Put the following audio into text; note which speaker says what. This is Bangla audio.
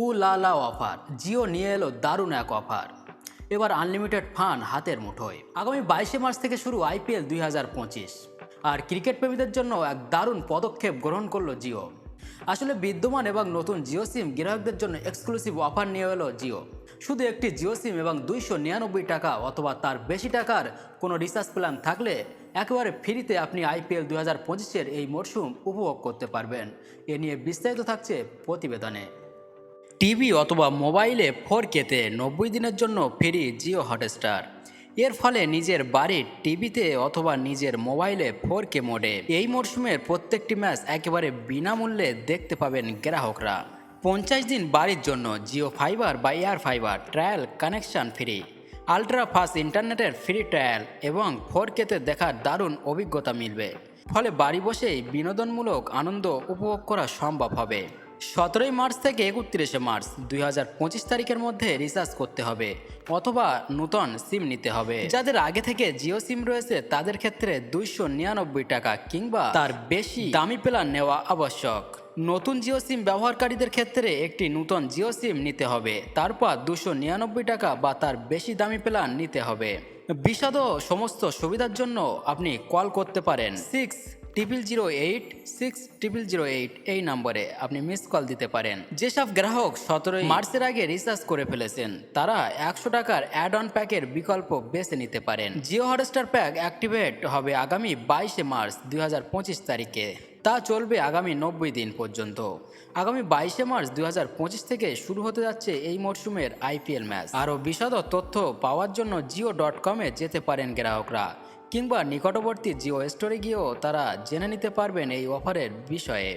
Speaker 1: উ লা লা অফার, জিও নিয়ে এলো দারুণ এক অফার। এবার আনলিমিটেড ফান হাতের মুঠোয়। আগামী বাইশে মার্চ থেকে শুরু আইপিএল দুই হাজার পঁচিশ। আর ক্রিকেট প্রেমীদের জন্য এক দারুণ পদক্ষেপ গ্রহণ করল জিও। আসলে বিদ্যমান এবং নতুন জিও সিম গ্রাহকদের জন্য এক্সক্লুসিভ অফার নিয়ে এলো জিও। শুধু একটি জিও সিম এবং দুইশো নিরানব্বই টাকা অথবা তার বেশি টাকার কোনো রিচার্জ প্ল্যান থাকলে একেবারে ফ্রিতে আপনি আইপিএল দু হাজার পঁচিশের এই মরশুম উপভোগ করতে পারবেন। এ নিয়ে বিস্তারিত থাকছে প্রতিবেদনে। টিভি অথবা মোবাইলে ফোর কেতে নব্বই দিনের জন্য ফ্রি জিও হটস্টার। এর ফলে নিজের বাড়ির টিভিতে অথবা নিজের মোবাইলে ফোর কে মোডে। এই মরশুমের প্রত্যেকটি ম্যাচ একেবারে বিনামূল্যে দেখতে পাবেন গ্রাহকরা। পঞ্চাশ দিন বাড়ির জন্য জিও ফাইবার বা air fibre trial connection free. Ultra fast ইন্টারনেটের ফ্রি ট্রায়াল এবং ফোর কেতে দেখার দারুণ অভিজ্ঞতা মিলবে। ফলে বাড়ি বসেই বিনোদনমূলক আনন্দ উপভোগ করা সম্ভব হবে। সতেরোই মার্চ থেকে একত্রিশে মার্চ দুই হাজার পঁচিশ তারিখের মধ্যে রিচার্জ করতে হবে অথবা নূতন সিম নিতে হবে। যাদের আগে থেকে জিও সিম রয়েছে, তাদের ক্ষেত্রে দুইশো নিরানব্বই টাকা কিংবা তার বেশি দামি প্ল্যান নেওয়া আবশ্যক। নতুন জিও সিম ব্যবহারকারীদের ক্ষেত্রে একটি নতুন জিও সিম নিতে হবে, তারপর দুশো নিরানব্বই টাকা বা তার বেশি দামি প্ল্যান নিতে হবে। বিশদ ও সমস্ত সুবিধার জন্য আপনি কল করতে পারেন। Six triple zero eight six triple zero eight এই নম্বরে আপনি মিস কল দিতে পারেন। যেসব গ্রাহক সতেরোই মার্চের আগে রিচার্জ করে ফেলেছেন, তারা একশো টাকার অ্যাড অন প্যাকের বিকল্প বেছে নিতে পারেন। জিও হটস্টার প্যাক অ্যাক্টিভেট হবে আগামী বাইশে মার্চ দুই হাজার পঁচিশ তারিখে। তা চলবে আগামী নব্বই দিন পর্যন্ত। আগামী বাইশে মার্চ দুই হাজার পঁচিশ থেকে শুরু হতে যাচ্ছে এই মরশুমের আইপিএল ম্যাচ। আরও বিশদ তথ্য পাওয়ার জন্য জিও ডট কমে যেতে পারেন গ্রাহকরা। কিংবা নিকটবর্তী জিও স্টোরে গিয়েও তারা জেনে নিতে পারবেন এই অফারের বিষয়ে।